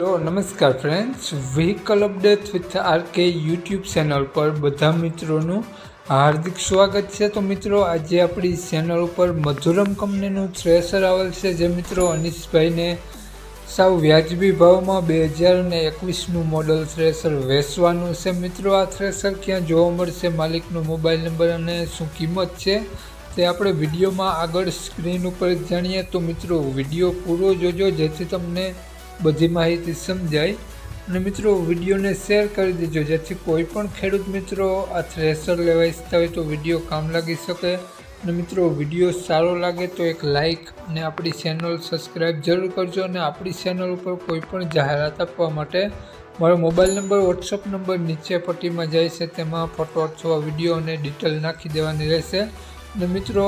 તો નમસ્કાર friends vehicle update with RK YouTube channel પર બધા મિત્રોનું હાર્દિક સ્વાગત છે. તો મિત્રો, આજે આપણી ચેનલ ઉપર મધુરમ કંપનીનું થ્રેસર આવેલ છે. જે મિત્રો અનિશભાઈને સાવ વ્યાજબી ભાવમાં બે હજાર ને એકવીસનું મોડલ થ્રેસર વેચવાનું છે. મિત્રો, આ થ્રેસર ક્યાં જોવા મળશે? માલિકનો મોબાઈલ નંબર અને શું કિંમત છે? તે આપણે વિડીયોમાં આગળ સ્ક્રીન ઉપર જાણીએ. તો મિત્રો, વીડિયો પૂરો જોજો. જેથી તમને બધી માહિતી સમજાય અને મિત્રો, વિડીયોને શેર કરી દેજો. જેથી કોઈ પણ ખેડૂત મિત્રો આ થ્રેસર લેવા ઈચ્છતા હોય તો વીડિયો કામ લાગી શકે. અને મિત્રો, વીડિયો સારો લાગે તો એક લાઇક અને આપણી ચેનલ સબસ્ક્રાઈબ જરૂર કરજો અને આપણી ચેનલ ઉપર કોઈ પણ જાહેરાત આપવા માટે મારો મોબાઈલ નંબર, વોટ્સઅપ નંબર નીચે પટ્ટીમાં જાય છે. તેમાં ફોટો અથવા વીડિયો અને ડિટેલ નાખી દેવાની રહેશે. અને મિત્રો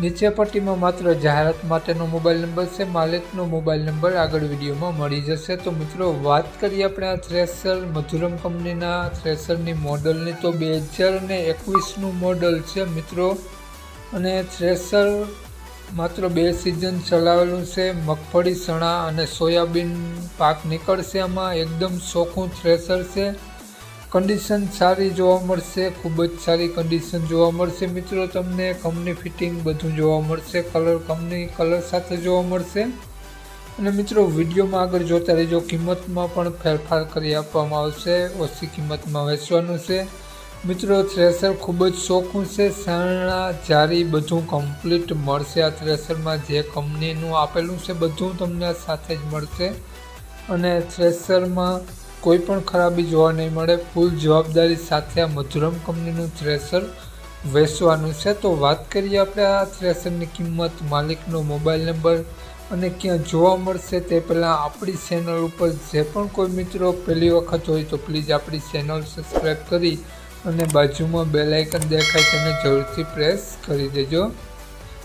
નીચે પટ્ટીમાં માત્ર જાહેરાત માટેનો મોબાઈલ નંબર છે, માલિકનો મોબાઈલ નંબર આગળ વિડીયોમાં મળી જશે. તો મિત્રો, વાત કરીએ આપણે આ થ્રેસર મધુરમ કંપનીના થ્રેસરની મોડલની. તો બે હજાર ને એકવીસનું મોડલ છે મિત્રો. અને થ્રેસર માત્ર બે સિઝન ચલાવેલું છે. મગફળી, ચણા અને સોયાબીન પાક નીકળશે આમાં. એકદમ ચોખ્ખું થ્રેસર છે. કન્ડિશન સારી જોવા મળશે, ખૂબ જ સારી કન્ડિશન જોવા મળશે. મિત્રો, તમને કંપની ફિટિંગ બધું જોવા મળશે કલર કંપની કલર સાથે જોવા મળશે. અને મિત્રો, વિડીયોમાં આગળ જોતા રહેજો, કિંમતમાં પણ ફેરફાર કરી આપવામાં આવશે, ઓછી કિંમતમાં વેચવાનું છે. મિત્રો થ્રેસર ખૂબ જ શોખું છે સારણા જારી બધું કમ્પ્લીટ મળશે. આ થ્રેસરમાં જે કંપનીનું આપેલું છે, બધું તમને સાથે જ મળશે. અને થ્રેસરમાં કોઈ પણ ખરાબી જોવા નહીં મળે. ફૂલ જવાબદારી સાથે આ મધુરમ કંપનીનું થ્રેસર વેચવાનું છે. તો વાત કરીએ આપણે આ થ્રેસરની કિંમત, માલિકનો મોબાઈલ નંબર અને ક્યાં જોવા મળશે તે પહેલાં આપણી ચેનલ ઉપર જે પણ કોઈ મિત્રો પહેલી વખત હોય તો પ્લીઝ આપણી ચેનલ સબસ્ક્રાઈબ કરી અને બાજુમાં બેલાઇકન દેખાય તેને જરૂરથી પ્રેસ કરી દેજો.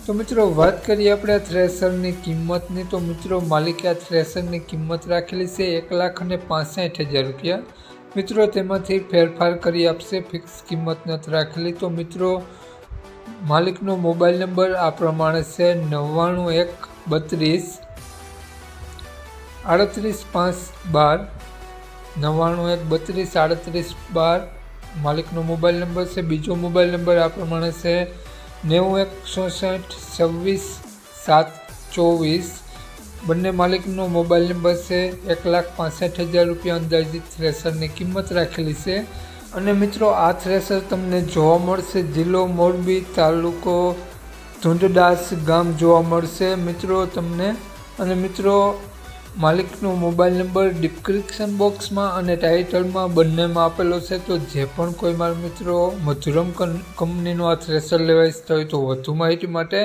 તો મિત્રો, વાત કરીએ આપણે થ્રેસરની કિંમતની. તો મિત્રો, માલિકે આ થ્રેસરની કિંમત રાખેલી છે એક લાખ અને પાસઠ હજાર રૂપિયા. મિત્રો, તેમાંથી ફેરફાર કરી આપશે, ફિક્સ કિંમત નથી રાખેલી. તો મિત્રો, માલિકનો મોબાઈલ નંબર આ પ્રમાણે છે નવ્વાણું એક બત્રીસ આડત્રીસ પાંચ બાર. નવ્વાણું એક બત્રીસ આડત્રીસ બાર. માલિકનો મોબાઈલ નંબર છે, બીજો મોબાઈલ નંબર આ પ્રમાણે છે નેવું એક ચોસઠ છવ્વીસ સાત ચોવીસ. બંને માલિકનો મોબાઈલ નંબર છે એક લાખ પાસઠ હજાર રૂપિયા અંદાજિત થ્રેસરની કિંમત રાખેલી છે. અને મિત્રો, આ થ્રેસર તમને જોવા મળશે જિલ્લો મોરબી તાલુકો ધુંધદાસ ગામ જોવા મળશે. મિત્રો, તમને અને મિત્રો માલિકનો મોબાઈલ નંબર ડિસ્ક્રિપ્શન બોક્સમાં અને ટાઇટલમાં બંનેમાં આપેલો છે, તો જે પણ કોઈ મારા મિત્રો મધુરમ કંપનીનો આ થ્રેસર લેવા ઈચ્છતા હોય તો વધુ માહિતી માટે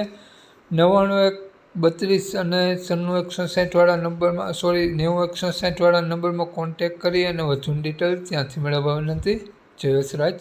નવ્વાણું એક બત્રીસ અને સન્નું એકસો સાઠવાળા નંબરમાં, સોરી, નેવું એકસો સાઠવાળા નંબરમાં કોન્ટેક કરી અને વધુ ડિટેલ ત્યાંથી મેળવવા વિનંતી. જયેશ રાજ